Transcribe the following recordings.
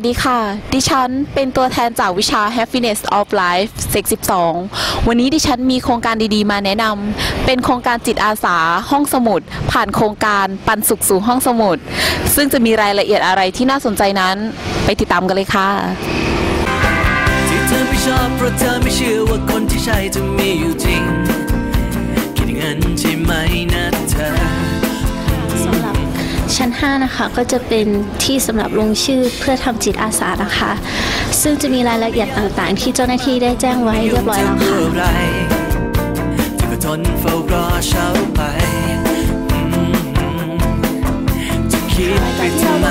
วัสดีค่ะ ดิฉันเป็นตัวแทนจากวิชา Happiness of Life เซก12 วันนี้ดิฉันมีโครงการดีๆ มาแนะนำ เป็นโครงการจิตอาสาห้องสมุด ผ่านโครงการปันสุขสู่ห้องสมุด ซึ่งจะมีรายละเอียดอะไรที่น่าสนใจนั้น ไปติดตามกันเลยค่ะที่เธอไม่ชอบเพราะเธอไม่เชื่อว่าคนที่ใช่จะมีอยู่จริง ชั้น 5 นะคะ ก็จะเป็นที่สำหรับลงชื่อเพื่อทำจิตอาสานะคะ ซึ่งจะมีรายละเอียดต่างๆ ที่เจ้าหน้าที่ได้แจ้งไว้เรียบร้อยแล้วค่ะ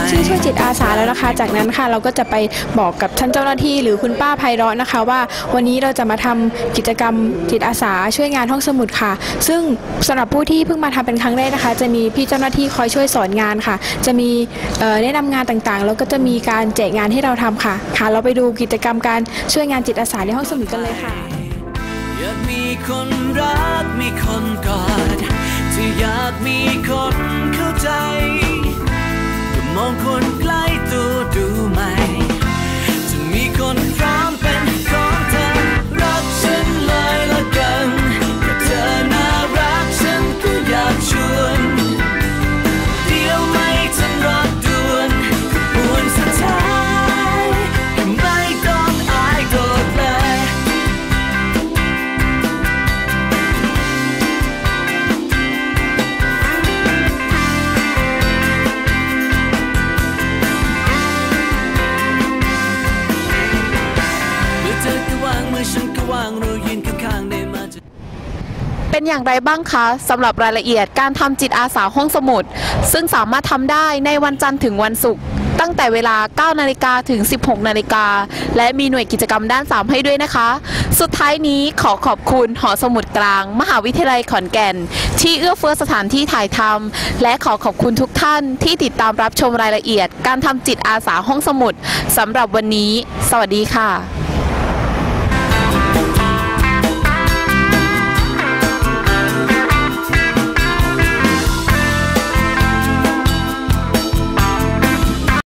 ชื่อช่วยจิตอาสาแล้วนะคะ จากนั้นค่ะเราก็จะไปบอกกับท่านเจ้าหน้าที่ หรือคุณป้าไพเราะนะคะ ว่าวันนี้เราจะมาทำกิจกรรมจิตอาสาช่วยงานห้องสมุดค่ะ ซึ่งสำหรับผู้ที่เพิ่งมาทำเป็นครั้งแรกนะคะ จะมีพี่เจ้าหน้าที่คอยช่วยสอนงานค่ะ จะมีแนะนำงานต่างๆ แล้วก็จะมีการแจกงานให้เราทำค่ะ ค่ะ เราไปดูกิจกรรมการช่วยงานจิตอาสาในห้องสมุดกันเลยค่ะอยากมีคนรักมีคนกอดที่อยากมีคนเข้าใจ อเธอก็วางมือฉันก็วางเรายืนข้างๆได้มาจะเป็นอย่างไรบ้างคะสำหรับรายละเอียดการทำจิตอาสาห้องสมุด ซึ่งสามารถทำได้ในวันจันทร์ถึงวันศุกร์ตั้งแต่เวลา 9 นาฬิกาถึง 16 นาฬิกา และมีหน่วยกิจกรรมด้าน 3 ให้ด้วยนะคะ สุดท้ายนี้ขอขอบคุณหอสมุดกลาง มหาวิทยาลัยขอนแก่น ที่เอื้อเฟื้อสถานที่ถ่ายทำและขอขอบคุณทุกท่านที่ติดตามรับชมรายละเอียด การทำจิตอาสาห้องสมุดสำหรับวันนี้ สวัสดีค่ะ